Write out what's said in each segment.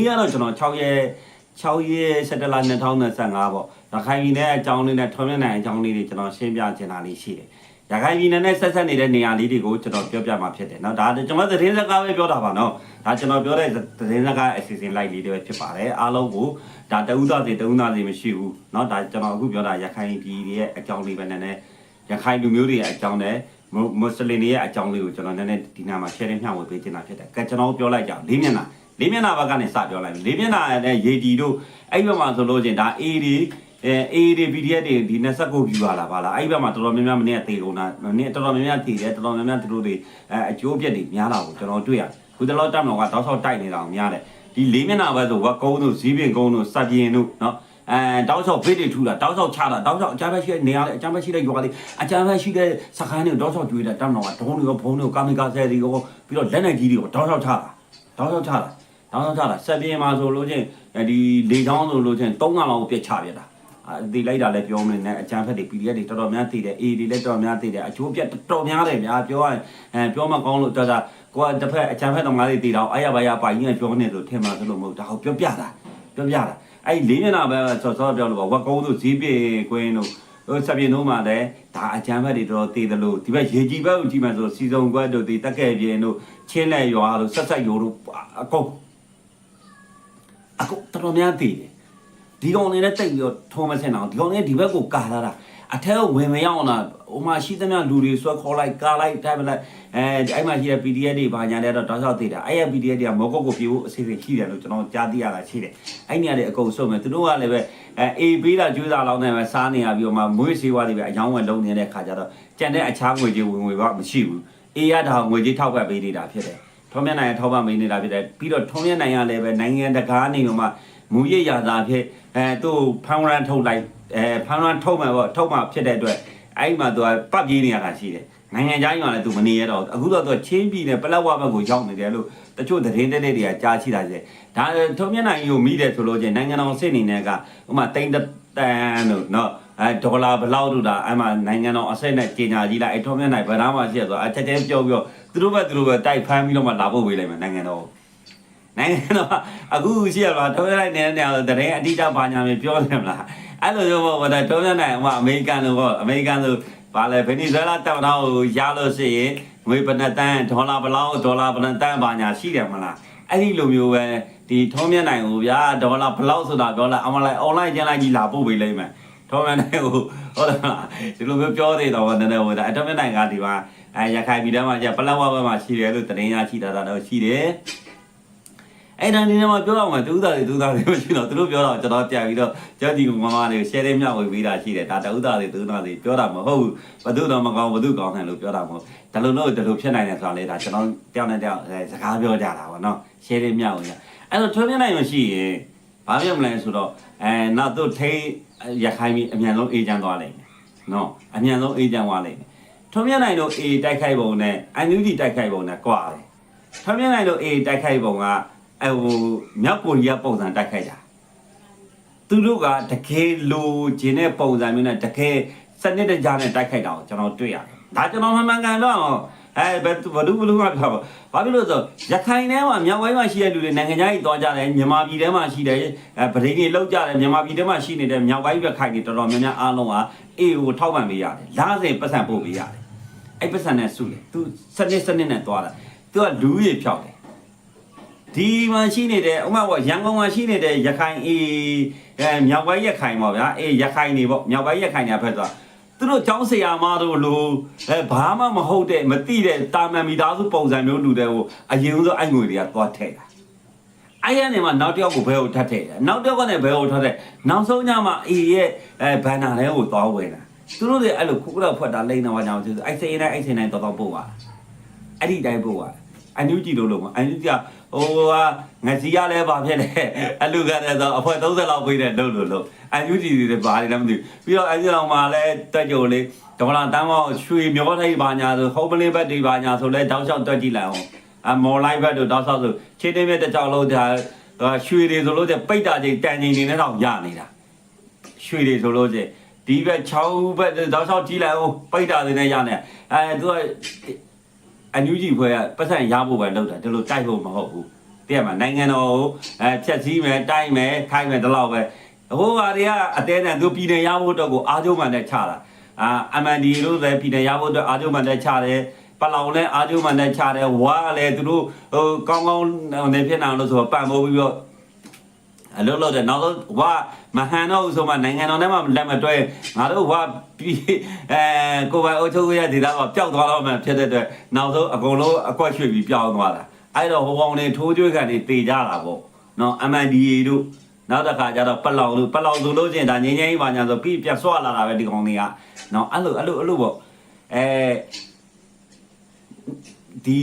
ဒီကတော့ကျွန်တော်6ရက်6ရက်17လ2025ပေါ့ရခိုင်ပြည်နယ်အကြောင်းလေးနဲ့ထွန်းမြတ်နိုင်အကြောင်းလေးတွေကျွန်တော်ရှင်းပြချင်တာလေးရှိတယ်ရခိုင်ပြည်နယ်နဲ့ဆက်ဆက်နေတဲ့နေရာလေးတွေကိုကျွန်တော်ပြောပြမှာဖြစ်တယ်เนาะဒါကျွန်တော်သတင်းစကားပဲပြောတာပါเนาะဒါကျွန်တော်ပြောတဲ့သတင်းစကားအစီအစဉ်လိုက်လေးတွေပဲဖြစ်ပါတယ်အားလုံးကိုဒါတဦးသားစီတဦးသားစီမရှိဘူးเนาะဒါကျွန်တော်အခုပြောတာရခိုင်ပြည်ရဲ့အကြောင်းလေးပဲနည်းနည်းရခိုင်လူမျိုးတွေရဲ့အကြောင်းနဲ့မွတ်စလင်တွေရဲ့အကြောင်းလေးကိုကျွန်တော်နည်းနည်းဒီနာမှာ share မျှဝေပေးချင်တာဖြစ်တယ်ကဲကျွန်တော်ပြောလိုက်ကြအောင်လေးမျက်နှာ လေးမျက်နှာဘက်ကနေစပြောလိုက်မယ်လေးမျက်နှာနဲ့ရေတီတို့အဲ့ဘက်မှာဆိုလို့ချင်းဒါ A တွေအဲ A တွေ PDF တွေဒီ29 view လာပါလားအဲ့ဘက်မှာတော်တော်များများမနေ့ကတေကုန်တာမနေ့တော်တော်များများတည်တယ်တော်တော်များများသူတို့တွေအဲအကျိုးပြက်တွေများတာကိုကျွန်တော်တွေ့ရတယ်ခုတလောတက်မတော်ကတောက်ဆောက်တိုက်နေတာကိုများတယ်ဒီလေးမျက်နှာဘက်ဆိုဝက်ကုန်းတို့ဇီးပင်ကုန်းတို့စပ်ပြင်းတို့နော်အဲတောက်ဆောက်ဖေးတွေထူတာတောက်ဆောက်ချတာတောက်ဆောက်အကြမ်းဖက်ရှိတဲ့နေရာလေအကြမ်းဖက်ရှိတဲ့ရွာလေးအကြမ်းဖက်ရှိတဲ့စခန်းတွေတောက်ဆောက်ကျွေးတာတက်မတော်ကဒုံးတွေရောဘုံတွေရောကာမီကာဆယ်တွေရောပြီးတော့လက်နယ်ကြီးတွေရောတောက်ဆောက်ချတာတောက်ဆောက်ချတာ တောင်းတောင်းကြတာဆက်ပြင်းမှာဆိုလို့ချင်းဒီလေချောင်းဆိုလို့ချင်း၃ငါလောက်ပြက်ချပြတာဒီလိုက်တာလည်းပြောမနေနဲ့အကြံဖက်တွေ PDF တွေတော်တော်များသိတယ် A တွေလည်းတော်တော်များသိတယ်အချိုးပြက်တော်တော်များတယ်ဗျာပြောရရင်အဲပြောမှကောင်းလို့တော်တာကိုကတစ်ဖက်အကြံဖက်တော်များတွေသိတော့အာရပါရပါကြီးကပြောနေလို့ထင်မှာဆိုလို့မဟုတ်ဒါဟောပြောပြတာပြောပြတာအဲ့လေးမျက်နှာပဲစောစောပြောလို့ပါဝက်ကုန်းတို့ဈေးပြေကွင်းတို့ဟိုစပြင်းတို့မှလည်းဒါအကြမ်းဖက်တွေတော်တော်သိတယ်လို့ဒီဘက်ရေကြီးဘက်ကိုကြည့်မှဆိုစီစုံကွက်တို့ဒီတက်ခဲ့ပြင်းတို့ချင်းလက်ရွာတို့ဆက်ဆက်ရိုးတို့အကုန် အခုတော်တော်များတည်တယ်ဒီကောင်နေနဲ့တိတ်ပြီးတော့ထုံးမစင်အောင်ဒီကောင်နေဒီဘက်ကိုကာလာတာအထက်ကိုဝင်မရောက်လာဟိုမှာရှိသမျှလူတွေဆွဲခေါ်လိုက်ကာလိုက်တိုင်းမလိုက်အဲအဲ့မှာရှိတဲ့ PDF တွေဘာညာတွေတော့တောက်လျှောက်တည်တာအဲ့ရ PDF တွေကမောကော့ကိုပြေဖို့အစီအစဉ်ရှိတယ်လို့ကျွန်တော်ကြားသိရတာရှိတယ်အဲ့နေရာတွေအကုန်စုံမယ်သူတို့ကလည်းပဲအဲအေးပေးတာကျွေးတာလောက်နေပဲစားနေရပြီးတော့မှမွေးစေးဝါးတွေပဲအယောင်းဝယ်လုံးနေတဲ့ခါကျတော့ကြံတဲ့အခြားငွေကြေးဝင်ငွေကမရှိဘူးအေးရတာငွေကြေးထောက်ပံ့ပေးနေတာဖြစ်တယ် ထုံးမြတ်နိုင်ထောက်ပံ့ပေးနေတာဖြစ်တယ်ပြီးတော့ထုံးမြတ်နိုင်ရလည်းပဲနိုင်ငံတကာနေတော့မှမူရရတာဖြစ်အဲသူ့ဖန်ရန်ထုတ်လိုက်အဲဖန်ရန်ထုတ်မှာပေါ့ထုတ်မှာဖြစ်တဲ့အတွက်အဲ့မှာသူကပတ်ပြေးနေရတာရှိတယ်နိုင်ငံခြားကြီးမှာလည်းသူမနေရတော့အခုတော့သူချင်းပြည်နယ်ပလက်ဝဘက်ကိုရောက်နေတယ်လို့တချို့သတင်းတဲ့တွေကကြားရှိတာရှိတယ်ဒါထုံးမြတ်နိုင်ကိုမိတယ်ဆိုလို့ချင်းနိုင်ငံတော်စစ်အနေနဲ့ကဥမာတိန်တန်လို့နော် အဲဒေါ်လာဘယ်လောက်တို့တာအဲ့မှာနိုင်ငံတော်အဆက်နဲ့ကြေညာကြီးလိုက်အဲ့ထုံးမြတ်နိုင်ဗရာမှာရှိရဆိုအချက်ချင်းပြောပြီးတော့သူတို့ဘက်သူတို့ဘက်တိုက်ဖမ်းပြီးတော့မှလာဖို့ပေးလိုက်မယ်နိုင်ငံတော်နိုင်ငံတော်အခုရှိရပါထုံးရလိုက်နေတဲ့နေရာတရင်အတိအကျဘာညာမျိုးပြောနေမလားအဲ့လိုမျိုးပေါ့ဗောထုံးရနိုင်ဟိုအမေရိကန်လိုပေါ့အမေရိကန်လိုဘာလဲဗင်နီဇွဲလားတောင်တော့ရလို့ရှိရင်ငွေဘယ်နှတန်းဒေါ်လာဘယ်လောက်ဒေါ်လာဘယ်နှတန်းဘာညာရှိတယ်မလားအဲ့ဒီလိုမျိုးပဲဒီထုံးမြနိုင်ကိုဗျာဒေါ်လာဘယ်လောက်ဆိုတာပြောလိုက်အမလိုက် online ကျန်လိုက်ကြီးလာပို့ပေးလိုက်မယ် ထုံးမြနိုင်ကိုဟုတ်တယ်မလားဒီလိုမျိုးပြောသေးတော့နည်းနည်းဟိုဒါထုံးမြနိုင်ကဒီမှာအဲရခိုင်ပြည်ထဲမှာကျပလက်ဝဘက်မှာရှိတယ်လို့သတင်းရရှိတာတော့ရှိတယ်အဲ့ဒါနေနေမှာပြောတော့မှတူးသားတွေတူးသားတွေမရှိတော့သူတို့ပြောတော့ကျွန်တော်ပြန်ပြီးတော့ကြောက်ဒီမမလေး share လေးမျှဝေပေးတာရှိတယ်ဒါတူးသားတွေတူးသားတွေပြောတာမဟုတ်ဘူးဘသူတော့မကောင်းဘသူကောင်းတယ်လို့ပြောတာမဟုတ်ဒါလိုလို့ဒါလိုဖြစ်နိုင်တယ်ဆိုတာလေဒါကျွန်တော်တယောက်နဲ့တယောက်စကားပြောကြတာပေါ့နော် share လေးမျှဝေရအဲ့တော့ထွေးပြနိုင်မရှိရင် ဘာဖြစ်မလဲဆိုတော့အဲနောက်သူထိရခိုင်ပြီးအမြန်ဆုံးအေးချမ်းသွားလိမ့်မယ်နော်အမြန်ဆုံးအေးချမ်းသွားလိမ့်မယ်ထွေးပြနိုင်တော့အေးတိုက်ခိုက်ပုံနဲ့အန်ယူဂျီတိုက်ခိုက်ပုံနဲ့ကွာတယ်ထွေးပြနိုင်တော့အေးတိုက်ခိုက်ပုံကအဲဟိုမြောက်ကိုရီးယားပုံစံတိုက်ခိုက်တာသူတို့ကတကယ်လိုချင်တဲ့ပုံစံမျိုးနဲ့တကယ်စနစ်တကျနဲ့တိုက်ခိုက်တာကိုကျွန်တော်တွေ့ရတယ်ဒါကျွန်တော်မှန်မှန်ကန်တော့ အဲဘယ်ဘလူးဘလူးကပြောပါဘာဖြစ်လို့ဆိုရခိုင်ထဲမှာမြောက်ဝိုင်းမှာရှိတဲ့လူတွေနိုင်ငံခြားကြီးသွားကြတယ်မြန်မာပြည်ထဲမှာရှိတယ်အဲဗဒိန်းတွေလောက်ကြတယ်မြန်မာပြည်ထဲမှာရှိနေတဲ့မြောက်ဝိုင်းရခိုင်တွေတော်တော်များများအားလုံးကအေးကိုထောက်ပံ့ပေးရတယ်လားစင်ပတ်စံပို့ပေးရတယ်အဲ့ပတ်စံနဲ့ဆုတယ်သူစနစ်စနစ်နဲ့သွားတာသူကလူကြီးဖြောက်တယ်ဒီမှာရှိနေတဲ့ဥမာပေါ့ရန်ကုန်မှာရှိနေတဲ့ရခိုင်အေးအဲမြောက်ပိုင်းရခိုင်ပေါ့ဗျာအေးရခိုင်နေပေါ့မြောက်ပိုင်းရခိုင်နေဖက်သွား သူတို့ចောင်းဆရာမတို့လိုအဲဘာမှမဟုတ်တဲ့မသိတဲ့တာမန်မိသားစုပုံစံမျိုးလူတဲ့ကိုအရင်ဆုံးအဲ့ငွေတွေကသွားထည့်တာအဲ့ရနေမှာနောက်တစ်ယောက်ကိုဘဲကိုထပ်ထည့်တယ်နောက်တစ်ယောက်ကလည်းဘဲကိုထပ်ထည့်နောက်ဆုံးညမှာအေးရဲ့အဲဘန်နာထဲကိုသွားဝင်တာသူတို့တွေအဲ့လိုခုခုတော့ဖွက်တာလိမ့်တော့ကြောင်သူအဲ့စိန်တိုင်းအဲ့စိန်တိုင်းတော်တော်ပို့ပါအဲ့ဒီတိုင်းပို့ပါအန်ယူဂျီလို့လို့မအန်ယူဂျီက ဟိုကငစီရလဲပါဖြစ်တယ်အလူကလည်းဆိုအဖွဲ30လောက်ပေးတယ်လို့လို့လို့အန်ယူဂျီတွေဘာတွေလဲမသိဘူးပြီးတော့အန်ယူအောင်မှာလဲတက်ကြိုလေးဒေါ်လာတန်းမောရွှေမျောထိုက်ပါညာဆိုဟုတ်ပလင်းဘက်တွေပါညာဆိုလဲတောက်လျှောက်တွက်ကြည့်လိုက်အောင်အမော်လိုက်ဘက်တို့တောက်လျှောက်ဆိုခြေတင်းမြက်တစ်ကြောင်လုံးဒါရွှေတွေဆိုလို့တဲ့ပိတ်တာချင်းတန်ချင်းနေနဲ့တော့ရနေတာရွှေတွေဆိုလို့ချင်းဒီဘက်6ဘက်တောက်လျှောက်ကြည့်လိုက်အောင်ပိတ်တာတွေနဲ့ရနေအဲသူက အန်ယူဂျီဖွဲ့ကပတ်စံရဖို့ပဲလုပ်တာဒီလိုတိုက်ဖို့မဟုတ်ဘူးတည့်ရမှာနိုင်ငံတော်ကိုအဲဖြတ်စည်းမယ်တိုက်မယ်ခိုင်းမယ်ဒီလောက်ပဲဟိုဟာတွေကအတဲနဲ့သူပြည်နယ်ရဖို့တော့ကိုအားကျုံမှန်နဲ့ချတာအာ MND လို့လည်းပြည်နယ်ရဖို့အတွက်အားကျုံမှန်နဲ့ချတယ်ပလောင်လည်းအားကျုံမှန်နဲ့ချတယ်ဝါကလည်းသူတို့ဟိုကောင်းကောင်းနေဖြစ်နေလို့ဆိုတော့ပံ့ပိုးပြီးတော့ အလုပ်လုပ်တယ်နောက်ဆုံးဝါမဟန်တော့ဘူးဆိုမှနိုင်ငံတော်ထဲမှာလက်မတွဲငါတို့ဝါပြီးအဲကိုပိုင်အုပ်ချုပ်ရတဲ့ဒေသကပျောက်သွားတော့မှဖြစ်တဲ့အတွက်နောက်ဆုံးအကုန်လုံးအကွက်ရွှေ့ပြီးပျောက်သွားတာအဲ့တော့ဟိုကောင်တွေထိုးကျွေးကန်တွေတေကြတာပေါ့နော် MNDA တို့နောက်တစ်ခါကျတော့ပလောင်တို့ပလောင်ဆိုလို့ချင်းဒါငင်းငင်းကြီးပါညာဆိုပြီးပြတ်ဆွလာတာပဲဒီကောင်တွေကနော်အဲ့လိုအဲ့လိုအဲ့လိုပေါ့အဲဒီ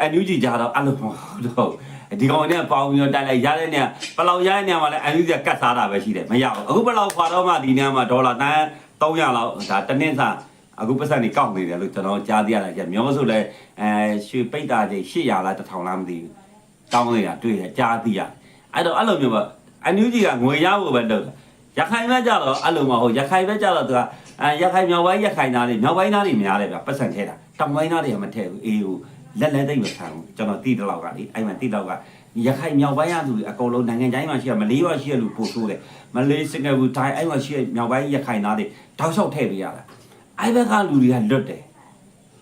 အန်ယူဂျီကြတော့အဲ့လိုမဟုတ်တော့ ဒီကောင်နဲ့ပေါင်းပြီးတော့တိုက်လိုက်ရတဲ့နေရာပလောက်ရတဲ့နေရာမှာလည်းအန်ယူကကတ်စားတာပဲရှိတယ်မရဘူးအခုပလောက်ခွာတော့မှဒီနေရာမှာဒေါ်လာတန်း300လောက်ဒါတစ်နှစ်စာအခုပတ်စံနေကောက်နေတယ်လို့ကျွန်တော်ကြားသိရတယ်ကျမျိုးဆိုလဲအဲရွှေပိတ်တာကြီး800လား1000လားမသိဘူးတောင်းနေတာတွေ့ရကြားသိရတယ်အဲ့တော့အဲ့လိုမျိုးပေါ့အန်ယူကငွေရဖို့ပဲလုပ်တယ်ရခိုင်ဘက်ကြတော့အဲ့လိုမဟုတ်ရခိုင်ဘက်ကြတော့သူကအဲရခိုင်မြောက်ပိုင်းရခိုင်သားတွေမြောက်ပိုင်းသားတွေများတယ်ဗျပတ်စံထဲတာတောင်ပိုင်းသားတွေကမထည့်ဘူးအေးဟို လက်လက်သိမ့်မခံဘူးကျွန်တော်တိတလောက်ကလေအဲ့မှာတိတလောက်ကရခိုင်မြောက်ပိုင်းရသူအကုန်လုံးနိုင်ငံတိုင်းမှာရှိရမလေးပါရှိရလူပို့ဆိုးတယ်မလေးစင်ကာပူတိုင်းအဲ့မှာရှိရမြောက်ပိုင်းရခိုင်သားတွေတောက်လျှောက်ထည့်ပေးရတာအဲ့ဘက်ကလူတွေကလွတ်တယ်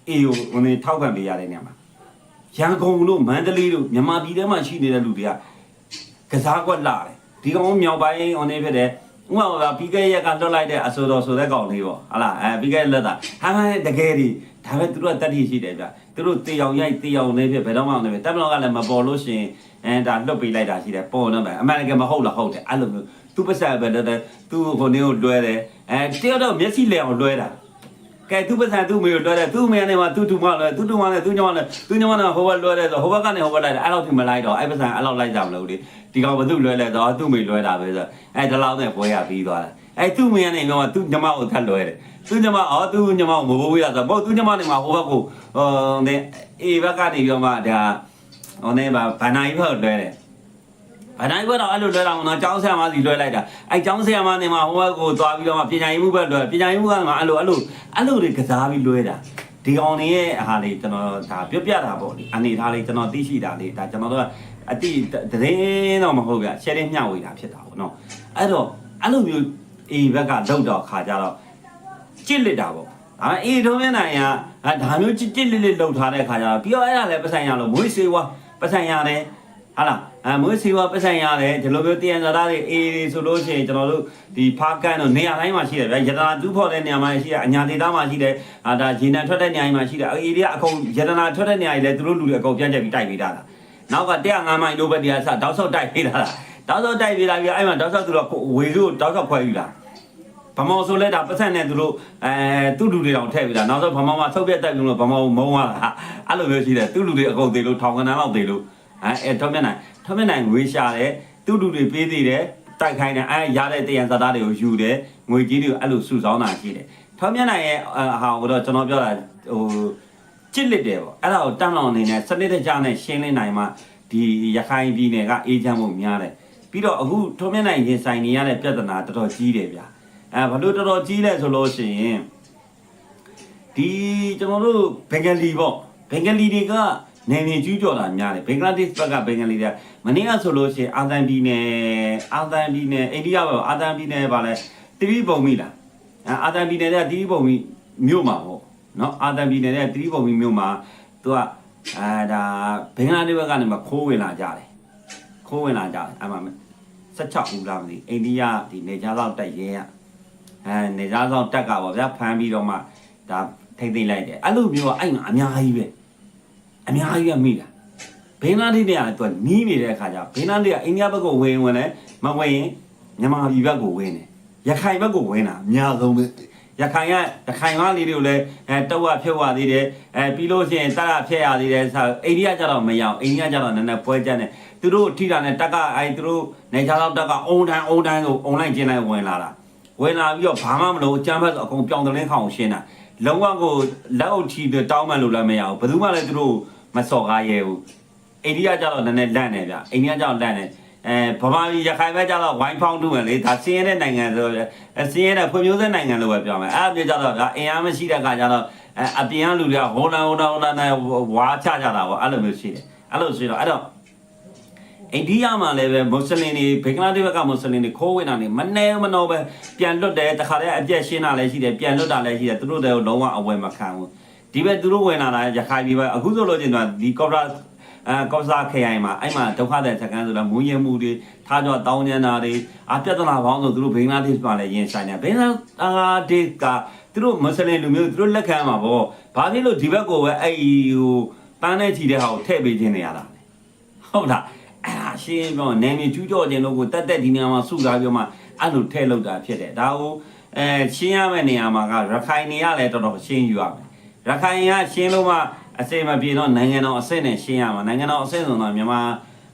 အေးဟိုဟိုနေထောက်ခံပေးရတဲ့နေရာမှာရန်ကုန်တို့မန္တလေးတို့မြန်မာပြည်ထဲမှာရှိနေတဲ့လူတွေကကစားကွက်လာတယ်ဒီကောင်မြောက်ပိုင်းဟိုနေဖြစ်တယ်ဥပမာကပြီးခဲ့ရက်ကလွတ်လိုက်တဲ့အဆိုတော်ဆိုတဲ့ကောင်လေးပေါ့ဟာလားအဲပြီးခဲ့လက်တာဟာမတကယ်ဒီဒါပဲသူတို့ကတတိရှိတယ်ဗျ သူတို့တေအောင်ရိုက်တေအောင်နေဖြစ်ဘယ်တော့မှမနေဖြစ်တက်မလောကလည်းမပေါ်လို့ရှင်အဲဒါလွတ်ပေးလိုက်တာရှိတယ်ပေါ်တော့မယ်အမှန်တကယ်မဟုတ်လားဟုတ်တယ်အဲ့လိုမျိုးသူပတ်ဆက်ပဲတဲ့သူဟိုနေကိုလွှဲတယ်အဲတယောက်တော့မျက်စိလဲအောင်လွှဲတာကဲသူပတ်ဆက်သူ့မေကိုလွှဲတယ်သူ့မေကနေမှသူ့တူမလွှဲသူ့တူမလည်းသူ့ညမလည်းသူ့ညမလည်းဟိုဘက်လွှဲတယ်ဆိုဟိုဘက်ကနေဟိုဘက်လိုက်တယ်အဲ့လောက်ထိမလိုက်တော့အဲ့ပတ်ဆက်အဲ့လောက်လိုက်ကြမလို့ဒီဒီကောင်ဘသူ့လွှဲလဲဆိုသူ့မေလွှဲတာပဲဆိုအဲဒီလောက်နဲ့ပွဲရပြီးသွားတာအဲသူ့မေကနေတော့သူ့ညမကိုထပ်လွှဲတယ် သူညမအော်သူညမကိုမဘိုးရဆိုပေါ့သူညမနေမှာဟိုဘက်ကိုဟိုနေအေဘက်ကနေပြီးတော့မှဒါဟိုနေပါဗန်နိုင်ဘက်လွှဲတယ်ဗန်နိုင်ဘက်တော့အဲ့လိုလွှဲတာမနော်ကျောင်းဆရာမစီလွှဲလိုက်တာအဲ့ကျောင်းဆရာမနေမှာဟိုဘက်ကိုသွားပြီးတော့မှပညာရေးမှုဘက်လွှဲပညာရေးမှုကမှအဲ့လိုအဲ့လိုအဲ့လိုတွေကစားပြီးလွှဲတာဒီကောင်တွေရဲ့ဟာလေးကျွန်တော်ဒါပြပြတာပေါ့လေအနေထားလေးကျွန်တော်သိရှိတာလေးဒါကျွန်တော်တို့ကအတိတရင်တော့မဟုတ်ဗျ sharing မျှဝေတာဖြစ်တာပေါ့နော်အဲ့တော့အဲ့လိုမျိုးအေဘက်ကလောက်တော့ခါကြတော့ ကြစ်လက်တာပေါ့ဒါပေမဲ့အေးထုံးမျက်နှာရအဲဒါမျိုးကြစ်ကြစ်လက်လက်လှုပ်ထားတဲ့ခါကျတော့ပြီးတော့အဲ့ဒါလည်းပတ်ဆိုင်ရလို့မွေးစေဝါပတ်ဆိုင်ရတယ်ဟာလားအဲမွေးစေဝါပတ်ဆိုင်ရတယ်ဒီလိုမျိုးတည်ရန်သာတွေအေးဆိုလို့ရှိရင်ကျွန်တော်တို့ဒီဖားကန်တို့နေရာတိုင်းမှာရှိတယ်ဗျာယတနာတူးဖော်တဲ့နေရာမှာရှိတယ်အညာဒေသမှာရှိတယ်အာဒါဂျင်းနံထွက်တဲ့နေရာမှာရှိတယ်အေးတွေကအကုန်ယတနာထွက်တဲ့နေရာတွေလည်းသူတို့လူတွေအကုန်ပြန်ချက်ပြီးတိုက်ပေးတာလားနောက်က105မိုင်လိုပဲတရားစတောက်ဆောက်တိုက်ပေးတာလားတောက်ဆောက်တိုက်ပေးတာပြီးအဲ့မှာတောက်ဆောက်သူတို့ဝေလို့တောက်ဆောက်ခွဲယူလာ ဗမောဆိုလဲဒါပတ်ဆက်နဲ့သူတို့အဲသူ့လူတွေတောင်ထည့်ပြီးတာနောက်ဆုံးဗမောမှာဆုတ်ပြတ်တက်ပြီးတော့ဗမောမုံသွားတာအဲ့လိုမျိုးရှိတယ်သူ့လူတွေအကုန်သေးလို့ထောင်ကနန်းလောက်သေးလို့အဲအဲထောက်မျက်နှာထောက်မျက်နှာငွေရှာတယ်သူ့လူတွေပေးသေးတယ်တိုက်ခိုင်းတယ်အဲရတဲ့တယံဇာတာတွေကိုယူတယ်ငွေကြီးတွေကိုအဲ့လိုစုဆောင်းတာရှိတယ်ထောက်မျက်နှာရဲ့အဟာကိုတော့ကျွန်တော်ပြောတာဟိုချစ်လက်တယ်ပေါ့အဲ့ဒါကိုတန်းလောင်အနေနဲ့စနစ်တကျနဲ့ရှင်းလင်းနိုင်မှဒီရခိုင်ပြည်နယ်ကအေးချမ်းမှုများတယ်ပြီးတော့အခုထုံးမြနိုင်ရင်ဆိုင်နေရတဲ့ပြဿနာတော်တော်ကြီးတယ်ဗျာ အဲဘာလို့တော်တော်ကြီးလဲဆိုလို့ရှိရင်ဒီကျွန်တော်တို့ဘင်္ဂလီပေါ့ဘင်္ဂလီတွေကနေနေကျူးကျော်တာများတယ်ဘင်္ဂလားဒေ့ရှ်ဘက်ကဘင်္ဂလီတွေကမနေ့ကဆိုလို့ရှိရင်အာသန်ပြည်နယ်အာသန်ပြည်နယ်အိန္ဒိယဘက်အာသန်ပြည်နယ်ပါလဲတိရိပုံမိလားအဲအာသန်ပြည်နယ်ကတိရိပုံမိမြို့မှာပေါ့နော်အာသံပြည်နယ်နဲ့တတိပုံမီမြို့မှာသူကအဲဒါဘင်္ဂလားဒေ့ရှ်ဘက်ကနေမှခိုးဝင်လာကြတယ်ခိုးဝင်လာကြတယ်အမှ16ဦးလားမသိအိန္ဒိယဒီနေကြားလောက်တက်ရဲရ အဲနေသားဆောင်တက်ကပေါ့ဗျာဖမ်းပြီးတော့မှဒါထိမ့်သိမ့်လိုက်တယ်အဲ့လိုမျိုးကအဲ့မှာအများကြီးပဲအများကြီးကမိတာဘင်္ဂလားဒေ့ရှ်ကသူကနီးနေတဲ့အခါကျဘင်္ဂလားဒေ့ရှ်ကအိန္ဒိယဘက်ကိုဝင်ဝင်လဲမဝင်ရင်မြန်မာပြည်ဘက်ကိုဝင်တယ်ရခိုင်ဘက်ကိုဝင်တာအများဆုံးပဲရခိုင်ကရခိုင်ကလေးတွေကိုလည်းအဲတဝဖြုတ်ရသေးတယ်အဲပြီးလို့ရှိရင်တရဖြက်ရသေးတယ်ဆိုအိန္ဒိယကျတော့မရအောင်အိန္ဒိယကျတော့နည်းနည်းပွဲကျတယ်သူတို့ထိတာနဲ့တက်ကအဲသူတို့နေချာတော့တက်ကအုံတန်းအုံတန်းကိုအုံလိုက်ကျင်းလိုက်ဝင်လာတာ ဝင်လာပြီးတော့ဘာမှမလုပ်အကျမ်းဖက်ဆိုအကုန်ပြောင်းတလင်းခေါအောင်ရှင်းတာလုံးဝကိုလက်အုပ်ထီတောင်းမှလို့လည်းမရဘူးဘယ်သူမှလည်းသူတို့မစော်ကားရဲဘူးအိန္ဒိယကျတော့နည်းနည်းလန့်နေဗျအိန္ဒိယကျတော့လန့်နေအဲဗမာပြည်ရခိုင်ဘက်ကျတော့ဝိုင်းဖောင်းတူမယ်လေဒါစင်းရဲတဲ့နိုင်ငံဆိုတော့အဲစင်းရဲတဲ့ဖွံ့ဖြိုးတဲ့နိုင်ငံလို့ပဲပြောမယ်အဲ့အပြည့်ကျတော့ဒါအင်အားမရှိတဲ့ခါကျတော့အဲအပြင်ကလူတွေကဟိုလန်ဟိုလန်ဟိုလန်နဲ့ဝါချကြတာပေါ့အဲ့လိုမျိုးရှိတယ်အဲ့လိုရှိတော့အဲ့တော့ အိန္ဒိယမှာလည်းပဲမွတ်စလင်တွေဘင်္ဂလားဒေ့ရှ်ဘက်ကမွတ်စလင်တွေခိုးဝင်တာနေမနေမနှောပဲပြန်လွတ်တယ်တခါတည်းအပြက်ရှင်းတာလည်းရှိတယ်ပြန်လွတ်တာလည်းရှိတယ်သူတို့တွေကလုံးဝအဝယ်မခံဘူးဒီဘက်သူတို့ဝင်လာတာရခိုင်ပြည်ပဲအခုဆိုလို့ချင်းတော့ဒီကော့ဘရာအဲကော့စားခရိုင်မှာအဲ့မှာဒုက္ခတဲ့စကန်ဆိုတာမူရင်မှုတွေထားကြတောင်းကျန်တာတွေအပြဿနာပေါင်းဆိုသူတို့ဘင်္ဂလားဒေ့ရှ်မှာလည်းရင်ဆိုင်တယ်ဘင်္ဂလားဒေ့ရှ်ကသူတို့မွတ်စလင်လူမျိုးသူတို့လက်ခံမှာပေါ့ဘာဖြစ်လို့ဒီဘက်ကိုပဲအဲ့ဟိုတန်းနဲ့ချီတဲ့ဟာကိုထည့်ပေးခြင်းနေရတာလဲဟုတ်လားအဲ့ဒါ ရှင်းပြောနေမြေကျူးကျော်ခြင်းလို့ကိုတက်တက်ဒီနေရာမှာစုထားပြီးတော့မှအဲ့လိုထည့်လောက်တာဖြစ်တယ်ဒါကိုအဲရှင်းရမယ့်နေရာမှာကရခိုင်နေရလဲတော်တော်ရှင်းယူရမယ်ရခိုင်ကရှင်းလို့မှအစိမ့်မပြေတော့နိုင်ငံတော်အဆင့်နဲ့ရှင်းရမှာနိုင်ငံတော်အဆင့်ဆိုတော့မြန်မာ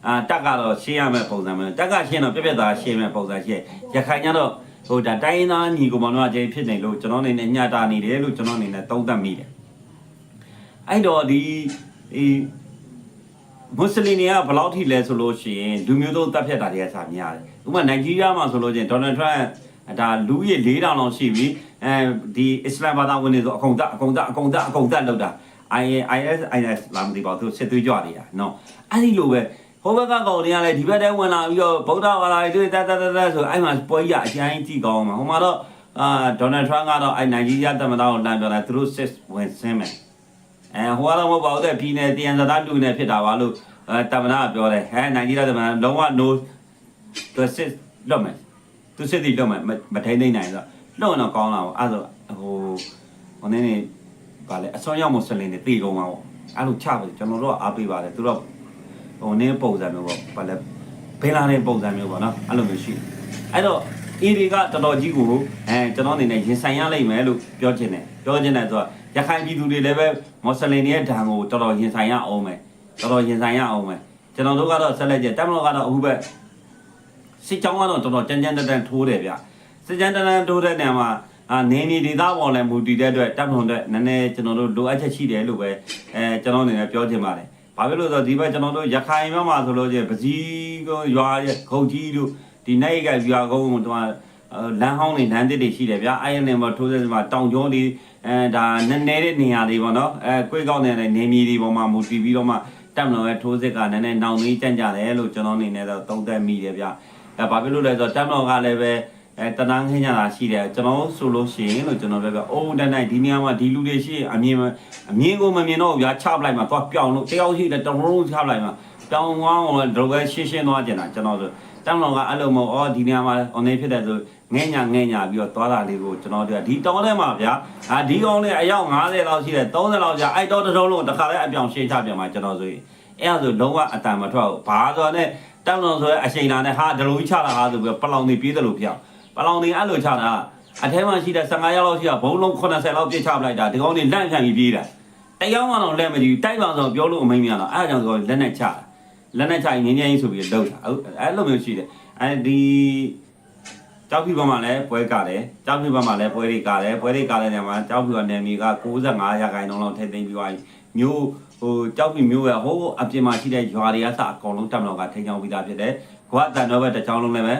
အာတက်ကတော့ရှင်းရမယ့်ပုံစံမျိုးတက်ကရှင်းတော့ပြက်ပြက်သားရှင်းမယ့်ပုံစံရှိရခိုင်ကျတော့ဟိုဒါတိုင်းရင်းသားညီကောင်မတို့အကျဉ်းဖြစ်နေလို့ကျွန်တော်အနေနဲ့ညတာနေတယ်လို့ကျွန်တော်အနေနဲ့သုံးသပ်မိတယ်အဲ့တော့ဒီဒီ မွတ်စလင်တွေကဘယ်လောက်ထိလဲဆိုလို့ရှိရင်လူမျိုးသုံးတပ်ဖြတ်တာတွေကစာများတယ်။ဥပမာနိုင်ဂျီးရီးယားမှာဆိုလို့ချင်းဒေါ်နယ်ထရန့်ဒါလူကြီး4000လောက်ရှိပြီ။အဲဒီအစ္စလာမ်ဘာသာဝင်တွေဆိုအကုန်တက်အကုန်တက်အကုန်တက်အကုန်တက်လောက်တာ IS IS လာမသိပါဘူးသူစစ်သွေးကြွနေတာနော်။အဲ့ဒီလိုပဲဟိုဘက်ကကောင်တွေကလည်းဒီဘက်တည်းဝင်လာပြီးတော့ဗုဒ္ဓဘာသာတွေတက်တက်တက်တက်ဆိုအဲ့မှာပွဲကြီးအကျန်းကြီးကောင်းမှာဟိုမှာတော့အာဒေါ်နယ်ထရန့်ကတော့အဲ့နိုင်ဂျီးရီးယားသမ္မတကိုလမ်းပြောတာသူတို့စစ်ဝင်စင်းမယ်။ အဲဟိုကတော့မဟုတ်ပါဘူးတဲ့ပြည်နယ်တည်ရန်စတာလူနေဖြစ်တာပါလို့အဲတမနာကပြောတယ်ဟဲနိုင်ကြီးလာတမနာလုံးဝ no သူစစ်လွတ်မယ်သူစစ်တီလွတ်မယ်မမထိန်သိမ့်နိုင်ဆိုတော့လွတ်တော့ကောင်းလာပေါ့အဲ့ဆိုဟိုဟိုနေနေဗာလဲအစွမ်းရောက်မွတ်စလင်တွေတည်ကုန်မှာပေါ့အဲ့လိုချပါကျွန်တော်တို့ကအားပေးပါတယ်သူတို့ဟိုနေပုံစံမျိုးပေါ့ဗာလဲဘယ်လာတဲ့ပုံစံမျိုးပေါ့နော်အဲ့လိုမျိုးရှိတယ်အဲ့တော့အီဒီကတော်တော်ကြီးကိုအဲကျွန်တော်အနေနဲ့ရင်ဆိုင်ရလိမ့်မယ်လို့ပြောချင်တယ်ပြောချင်တယ်ဆိုတော့ ရခိုင်ပြည်သူတွေလည်းပဲမွတ်စလင်တွေရဲ့ဓာတ်ကိုတော်တော်ရင်ဆိုင်ရအောင်မယ်တော်တော်ရင်ဆိုင်ရအောင်မယ်ကျွန်တော်တို့ကတော့ဆက်လက်ကြတက်မလို့ကတော့အခုပဲစစ်ကြောင်းကတော့တော်တော်ကြမ်းကြမ်းတမ်းတမ်းထိုးတယ်ဗျစစ်ကြမ်းတမ်းတမ်းထိုးတဲ့နေရာမှာအာနေနေဒေသပေါ်လည်းမူတည်တဲ့အတွက်တက်မလို့တဲ့နည်းနည်းကျွန်တော်တို့လိုအပ်ချက်ရှိတယ်လို့ပဲအဲကျွန်တော်အနေနဲ့ပြောချင်ပါတယ်ဘာဖြစ်လို့လဲဆိုတော့ဒီဘက်ကျွန်တော်တို့ရခိုင်ဘက်မှာဆိုလို့ချင်းပစီကုန်းရွာရဲ့ခုတ်ကြီးတို့ဒီနိုင်ကရွာကုန်းတို့ကလမ်းဟောင်းတွေလမ်းတစ်တွေရှိတယ်ဗျာအဲ့ဒီနေမှာထိုးတဲ့မှာတောင်ကျောင်းတွေ အဲဒါနည်းနည်းတဲ့နေရာတွေပေါ့နော်အဲကိုယ်ကောက်နေတဲ့နေမြေတွေပေါ်မှာမူတည်ပြီးတော့မှတက်မလို့ရဲ့ထိုးစစ်ကနည်းနည်းနောင်နေကြကြတယ်လို့ကျွန်တော်အနေနဲ့တော့သုံးသပ်မိတယ်ဗျအဲဘာဖြစ်လို့လဲဆိုတော့တက်မလို့ကလည်းပဲအဲတနန်းခင်းကြတာရှိတယ်ကျွန်တော်ဆိုလို့ရှိရင်လို့ကျွန်တော်ပြောပြအိုးတန်းတိုင်းဒီနေရာမှာဒီလူတွေရှိအမြင်အမြင်ကိုမမြင်တော့ဗျာချပလိုက်မှာသွားပြောင်းလို့တယောက်ရှိတယ်တလုံးချပလိုက်မှာပြောင်းသွားအောင်တော့ပဲရှင်းရှင်းသွားကြတာကျွန်တော်ဆို တက်မလို့ကအဲ့လိုမဟုတ်အော်ဒီနေရာမှာ online ဖြစ်တယ်ဆိုငဲညာငဲညာပြီးတော့သွားတာလေးကိုကျွန်တော်တို့ဒီတောင်းထဲမှာဗျာအာဒီကောင်လေးအယောက်90လောက်ရှိတယ်30လောက်ကြာအဲ့တော့တစ်လုံးလုံးတစ်ခါလဲအပြောင်ရှင်းချပြန်မှာကျွန်တော်ဆိုရင်အဲ့ဒါဆိုလုံးဝအတန်မထွက်ဘူးဘာဆိုတော့ ਨੇ တောင်းလုံးဆိုရဲအချိန်လာနဲ့ဟာဒလိုကြီးချတာဟာဆိုပြီးပလောင်တွေပြေးတယ်လို့ပြောင်းပလောင်တွေအဲ့လိုချတာအထဲမှာရှိတဲ့15ရောက်လောက်ရှိတာဘုံလုံး80လောက်ပြစ်ချပလိုက်တာဒီကောင်တွေလန့်ခံပြီးပြေးတာတယောက်မှတော့လက်မကြည့်တိုက်ပါဆိုပြောလို့အမိန်များတော့အဲ့ဒါကြောင့်ဆိုလက်နဲ့ချတာ လက်နဲ့ချရင်ငင်းငင်းဆိုပြီးလှုပ်တာအဲ့လိုမျိုးရှိတယ်အဲဒီကြောက်ဖြူဘက်မှာလည်းပွဲကတယ်ကြောက်ဖြူဘက်မှာလည်းပွဲတွေကတယ်ပွဲတွေကတဲ့နေရာမှာကြောက်ဖြူကနယ်မြေက65ရာခိုင်နှုန်းလောက်ထိသိမ်းပြီးသွားပြီမျိုးဟိုကြောက်ပြီမျိုးရဟိုအပြင်မှာရှိတဲ့ရွာတွေကစအကောင်လုံးတက်မလို့ကထိန်းချောင်းပြီးသားဖြစ်တယ်။ကွာတန်တော့ပဲတစ်ချောင်းလုံးလည်းပဲ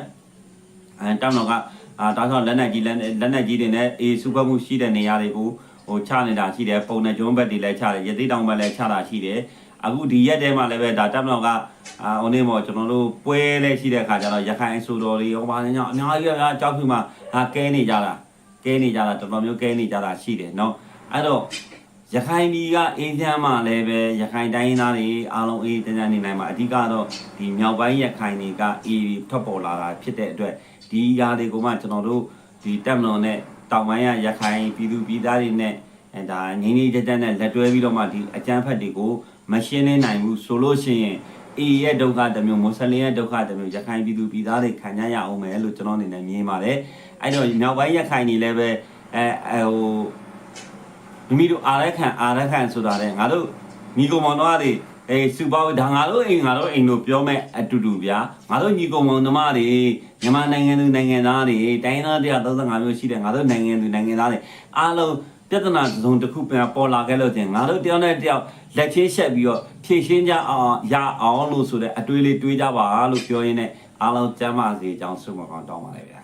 အဲတက်မလို့ကအာတောင်းဆောင်လက်နက်ကြီးလက်လက်နက်ကြီးတွေနဲ့အေးစုခွက်မှုရှိတဲ့နေရာတွေကိုဟိုချနေတာရှိတယ်ပုံနဲ့ကျွန်းဘက်တွေလည်းချတယ်ရသေးတောင်ဘက်လည်းချတာရှိတယ်။ အခုဒီရက်ထဲမှာလည်းပဲဒါတက်မလို့ကအာဟိုနေ့မော်ကျွန်တော်တို့ပွဲလဲရှိတဲ့အခါကျတော့ရခိုင်အဆိုတော်တွေဟိုပါနေညအများကြီးကကြောက်ပြီမှာဟာကဲနေကြတာကဲနေကြတာတော်တော်မျိုးကဲနေကြတာရှိတယ်เนาะအဲ့တော့ ရခိုင်ပြည်ကအေးချမ်းမှလည်းပဲရခိုင်တိုင်းရင်းသားတွေအားလုံးအေးချမ်းချမ်းနေနိုင်မှာအဓိကတော့ဒီမြောက်ပိုင်းရခိုင်တွေကအေးထွက်ပေါ်လာတာဖြစ်တဲ့အတွက်ဒီຢာတွေကိုမှကျွန်တော်တို့ဒီတက်မလွန်နဲ့တောင်ပိုင်းရရခိုင်ပြည်သူပြည်သားတွေနဲ့အဲဒါငင်းငင်းကြက်ကြက်နဲ့လက်တွဲပြီးတော့မှဒီအကြမ်းဖက်တွေကို မရှင်းနေနိုင်ဘူးဆိုလို့ရှိရင်အေးရဲ့ဒုက္ခတစ်မျိုးမွတ်စလင်ရဲ့ဒုက္ခတစ်မျိုးရခိုင်ပြည်သူပြည်သားတွေခံကြရအောင်မယ်လို့ကျွန်တော်အနေနဲ့မြင်ပါတယ်အဲ့တော့မြောက်ပိုင်းရခိုင်တွေလည်းပဲအဲအဲဟိုမိမိတို့အားရခံအားရခံဆိုတာလေငါတို့ညီကောင်မောင်တို့ကတွေအေးစူပေါဒါငါတို့အိမ်ငါတို့အိမ်တို့ပြောမဲ့အတူတူဗျာငါတို့ညီကောင်မောင်တို့မတွေမြန်မာနိုင်ငံသူနိုင်ငံသားတွေတိုင်းသား135မျိုးရှိတယ်ငါတို့နိုင်ငံသူနိုင်ငံသားတွေအားလုံး ပြဿနာတစ်စုံတစ်ခုပြန်ပေါ်လာခဲ့လို့တင်ငါတို့တယောက်နဲ့တယောက်လက်ချင်းရှက်ပြီးတော့ဖြည့်ရှင်းကြအောင်ရအောင်လို့ဆိုတဲ့အတွေးလေးတွေးကြပါလို့ပြောရင်းနဲ့အားလုံးကျမ်းပါစေကြောင်းဆုမကောင်းတောင်းပါလေဗျာ